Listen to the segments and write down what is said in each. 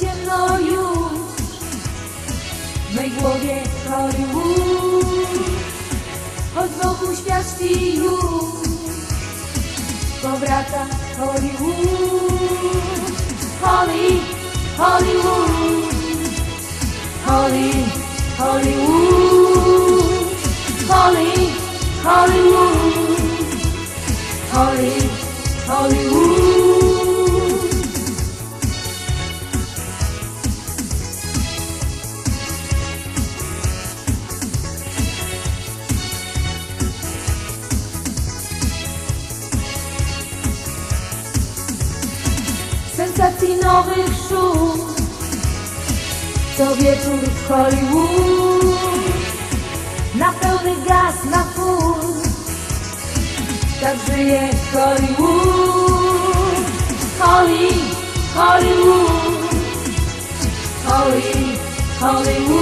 ciemno już. W mej głowie Hollywood Choć wokół świat już Powraca Hollywood Holly, Hollywood Holly, Hollywood Holly, Hollywood Holly, Hollywood nowych szum Co wieczór w Hollywood Na pełny gaz, na full. Tak żyje Hollywood. Holly, Hollywood. Holly, Hollywood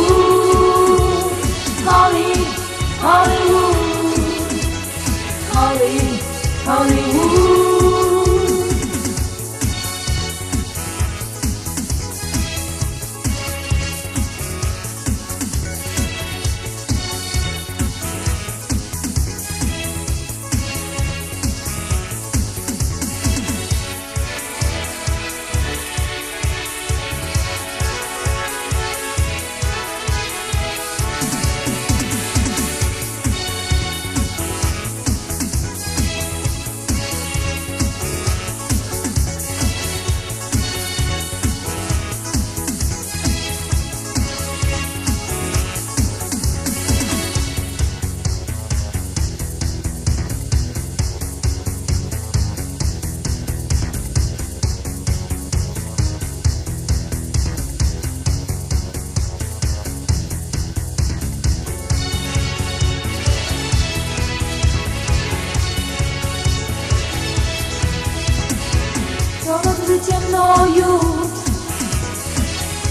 Gdy ciemno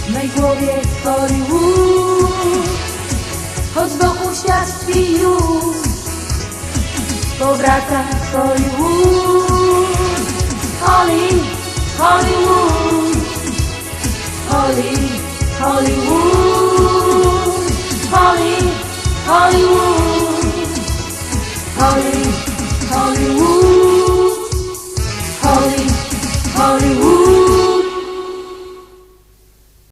W mej głowie Hollywood Choć wokół świat śpi już Powraca Hollywood Holly, Hollywood Holly, Hollywood